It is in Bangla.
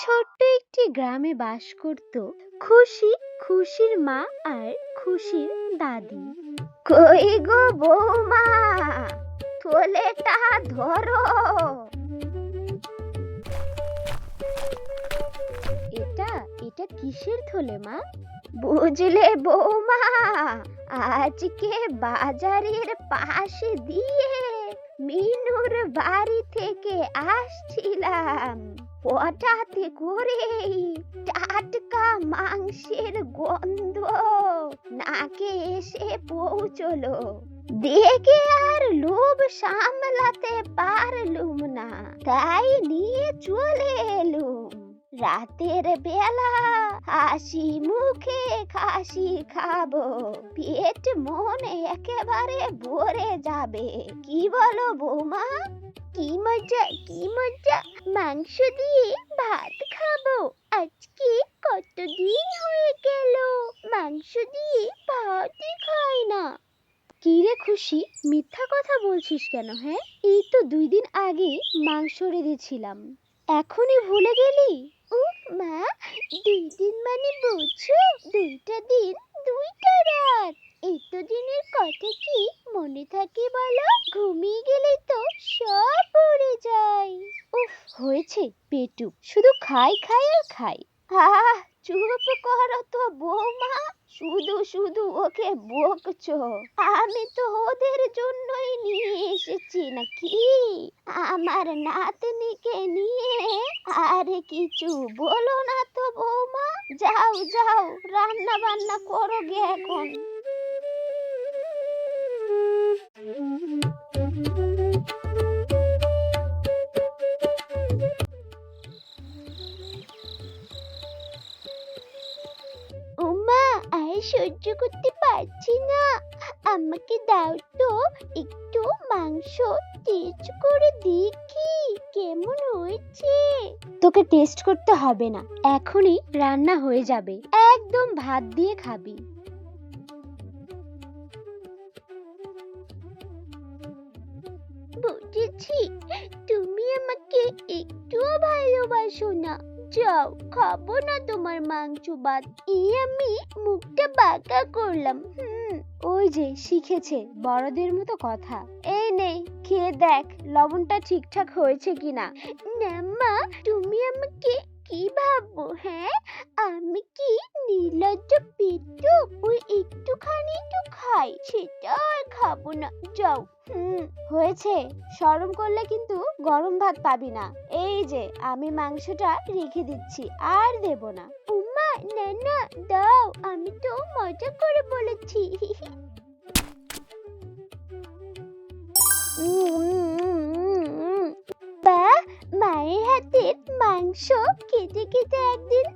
ছোট্ট একটি গ্রামে বাস করত খুশি, খুশির মা আর খুশির দাদি। কই গো বৌমা, থলেটা ধরো। এটা এটা কিসের থলে মা? বুঝলে বৌমা, আজকে বাজারের পাশে দিয়ে মিনুর বাড়ি থেকে আসছিলাম। হঠাৎ করেই টাটকা মাংসের গন্ধ নাকে এসে পৌঁছলো। দেখে আর লোভ সামলাতে পারলুম না, তাই নিয়ে চলে এলুম। রাতের বেলা হাসি মুখে খাসি খাব, পেট মন একেবারে ভরে যাবে। কি বলো বৌমা? কি মজা কি মজা? মাংস দিয়ে ভাত খাব। আজকে কতদিন হয়ে গেল? মাংস দিয়ে ভাতই খাই না। কি রে খুশি? মিথ্যা কথা বলছিস কেন হ্যাঁ? এই তো দুই দিন আগে মাংস রেঁধেছিলাম। এখনই ভুলে গেলি? উফ মা, দুই দিন মানে বুঝছ দুইটা দিন দুইটা রাত এত দিনের কথা কি মনে থাকে বলো ঘুমিয়ে গেলে তো সব পড়ে যায় উফ হয়েছে, পেটু। শুধু খাই খাই আর খাই। আহ, চুপ করো তো বৌমা। শুধু শুধু ওকে বকছো। আমি তো ওদের জন্যই নিয়ে এসেছি নাকি? আমার নাতনিকে নিয়ে আর কিছু বলো না তো বৌমা। যাও যাও রান্না বান্না করো গে এখন। সহ্য করতে পারছি না। আমাকে দাও তো একটু মাংস। টেস্ট করে দেখি কেমন হয়েছে। তোকে টেস্ট করতে হবে না, এখনই রান্না হয়ে যাবে। একদম ভাত দিয়ে খাবি। বুঝেছি। তুমি আমাকে একটুও ভালোবাসো না। যাও, খাব না তোমার মাংস ভাত এই আমি মুখটা বাঁকা করলাম। ওই যে শিখেছে বড়দের মতো কথা। এই নে, খেয়ে দেখ, লবণটা ঠিকঠাক হয়েছে কিনা। না মা, তুমি আমাকে কি ভাবো হ্যাঁ? আমি কি নির্লজ্জ পেটু ওই একটুখানি তো খাই সেটা খাব না যাও হুম হয়েছে শরম করলে কিন্তু গরম ভাত পাবি না এই যে আমি মাংসটা রেখে দিচ্ছি আর দেব না উম্মা না না দাও আমি তো মজা করে বলেছি বা মায়ের হাতের মাংস খেতে খেতে একদিন